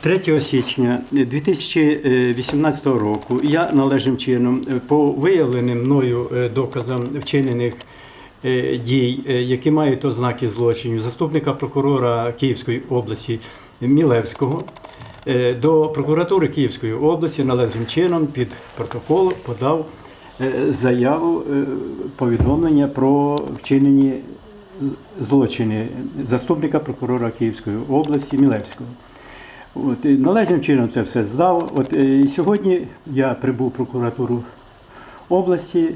3 січня 2018 року я належним чином е, по виявленим мною е, доказам вчинених е, дій, е, які мають ознаки злочинів, заступника прокурора Київської області Мілевського е, до прокуратури Київської області належним чином під протокол подав е, заяву е, повідомлення про вчинені злочини заступника прокурора Київської області Мілевського. От, належним чином це все здав. От, е, і сьогодні я прибув в прокуратуру області,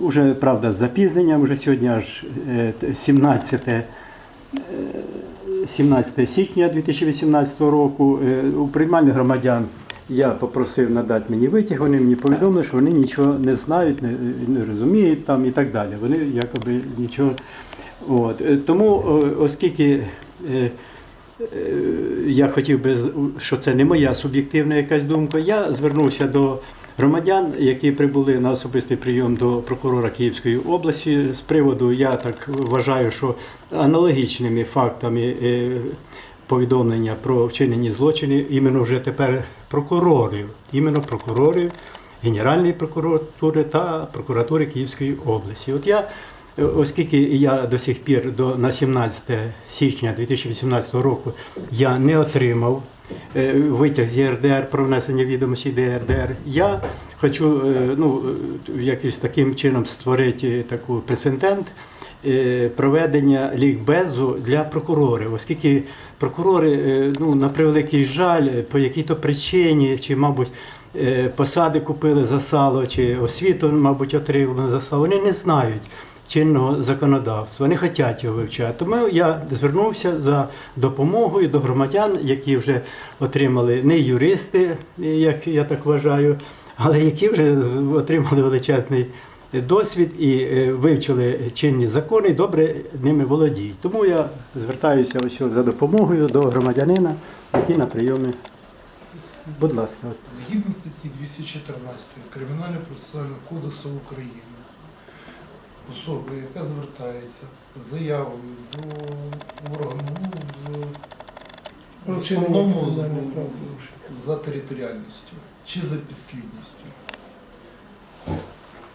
уже, правда, з запізненням, вже сьогодні аж е, 17, е, 17 січня 2018 року. Е, У приймальних громадян я попросив надати мені витяг, вони мені повідомили, що вони нічого не знають, не, не розуміють там і так далі. Вони якоби нічого. От. е, Тому, оскільки е, Е, я хотів би, що це не моя суб'єктивна якась думка. Я звернувся до громадян, які прибули на особистий прийом до прокурора Київської області з приводу, я так вважаю, що аналогічними фактами повідомлення про вчинені злочини іменно вже тепер прокурорів, іменно прокурорів Генеральної прокуратури та прокуратури Київської області. От я Оскільки я до сих пір до на 17 січня 2018 року я не отримав е, витяг з ЄРДР про внесення відомості до ЄРДР, я хочу е, ну, е, якось таким чином створити таку прецедент е, проведення лікбезу для прокурорів, оскільки прокурори, е, ну, на превеликий жаль, по якій-то причині, чи, мабуть, е, посади купили за сало, чи освіту, мабуть, отримали за сало, вони не знають чинного законодавства, не хочуть його вивчати. Тому я звернувся за допомогою до громадян, які вже отримали не юристи, як я так вважаю, але які вже отримали величезний досвід і е, вивчили чинні закони, і добре ними володіють. Тому я звертаюся ось за допомогою до громадянина, який на прийомі. Будь ласка. Згідно статті 214 Кримінально-процесуального кодексу України, особа, яка звертається з заявою до органу в основному за територіальністю чи за підслідністю.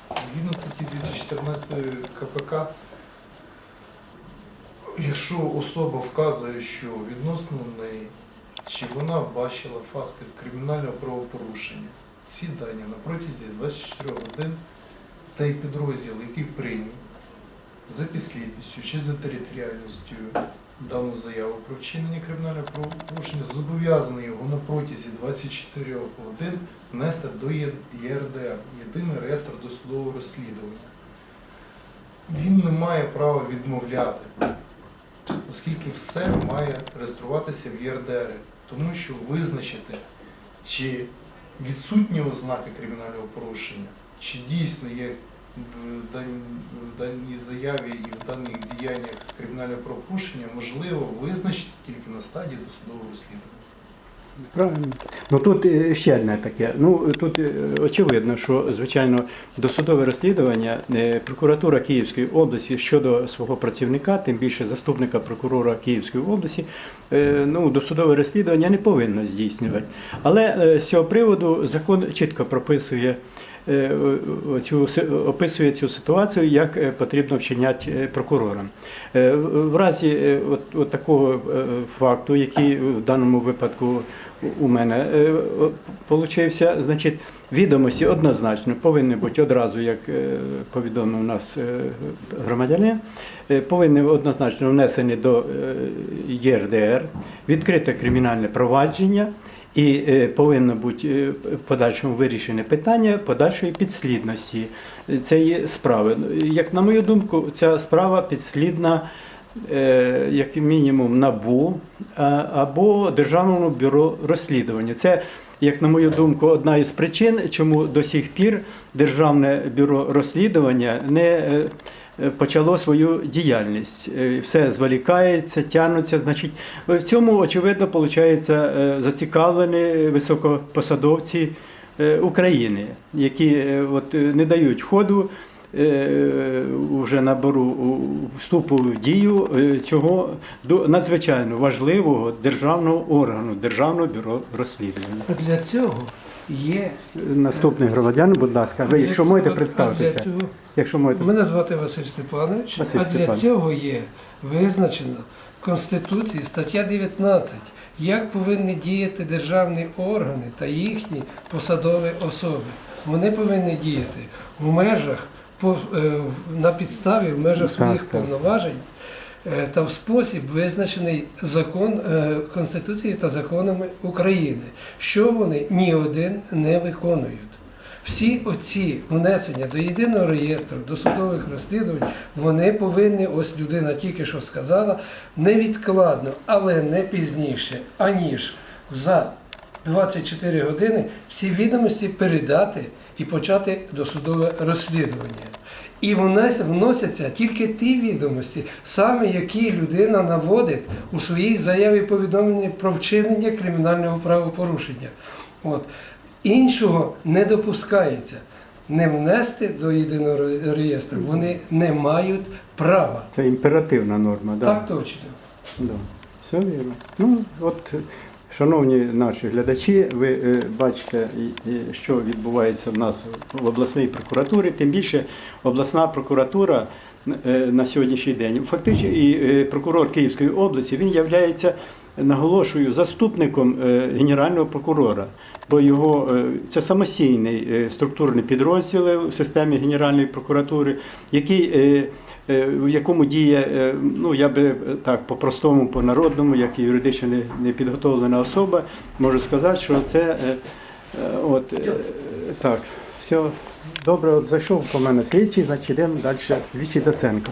Згідно статті 214 КПК, якщо особа вказує, що відносно неї чи вона бачила факти кримінального правопорушення, ці дані на протязі 24 годин та й підрозділ, який прийняв за підслідністю чи за територіальністю дану заяву про вчинення кримінального правопорушення, зобов'язаний його на протязі 24 годин внести до ЄРДР, єдиний реєстр досудового розслідування. Він не має права відмовляти оскільки все має реєструватися в ЄРДР, тому що визначити, чи відсутні ознаки кримінального порушення, чи дійсно є в даній заяві і в даних діяннях кримінального правопорушення, можливо визначити тільки на стадії досудового розслідування. Правильно. Ну тут е, ще одне таке. Ну тут е, очевидно, що звичайно досудове розслідування е, прокуратура Київської області щодо свого працівника, тим більше заступника прокурора Київської області, ну досудове розслідування не повинно здійснювати. Але з цього приводу закон чітко прописує. Е, Цю описує цю ситуацію, як е, потрібно вчиняти е, прокурорам. В разі от, от такого факту, який в даному випадку у- мене получився, значить, відомості однозначно повинні бути одразу, як повідомив нас громадянин, повинні однозначно внесені до ЄРДР, відкрите кримінальне провадження. І е, повинно бути е, в подальшому вирішене питання подальшої підслідності цієї справи. Як на мою думку, ця справа підслідна е, як мінімум НАБУ або Державному бюро розслідування. Це, як на мою думку, одна із причин, чому до сих пір Державне бюро розслідування не е, е, почало свою діяльність. Е, Все зволікається, тягнуться. Значить, в цьому, очевидно, виходить, зацікавлені високопосадовці е, України, які е, от, е, не дають ходу е, уже набору вступу в дію е, цього надзвичайно важливого державного органу, Державного бюро розслідування. Для цього є. Наступний громадян, будь ласка, ви, якщо можете представитися, якщо можете. Мене звати Василь Степанович, Василь а для Степанович. цього є визначено в Конституції стаття 19, як повинні діяти державні органи та їхні посадові особи. Вони повинні діяти в межах по- е, на підставі в межах Так, своїх так. повноважень та в спосіб визначений закон е, Конституцією та законами України, що вони ні один не виконують. Всі оці внесення до єдиного реєстру, до судових розслідувань, вони повинні, ось людина тільки що сказала, невідкладно, але не пізніше, аніж за 24 години всі відомості передати і почати досудове розслідування. І вносяться тільки ті відомості, саме які людина наводить у своїй заяві повідомленні про вчинення кримінального правопорушення. От. Іншого не допускається. Не внести до єдиного реєстру вони не мають права. Це імперативна норма, да. Так точно. Да. Все вірно. Ну, от, шановні наші глядачі, ви е, бачите, що відбувається в нас в обласній прокуратурі, тим більше обласна прокуратура е, на сьогоднішній день, фактично і е, прокурор Київської області, він являється, наголошую, заступником генерального прокурора. Бо його це самостійний структурний підрозділ в системі Генеральної прокуратури, який в якому діє, е, ну я би е, так по-простому, по-народному, як і юридично не, підготовлена особа, можу сказати, що це е, е, от е, так, все добре, от зайшов по мене слідчий, значить йдемо далі слідчий Доценко.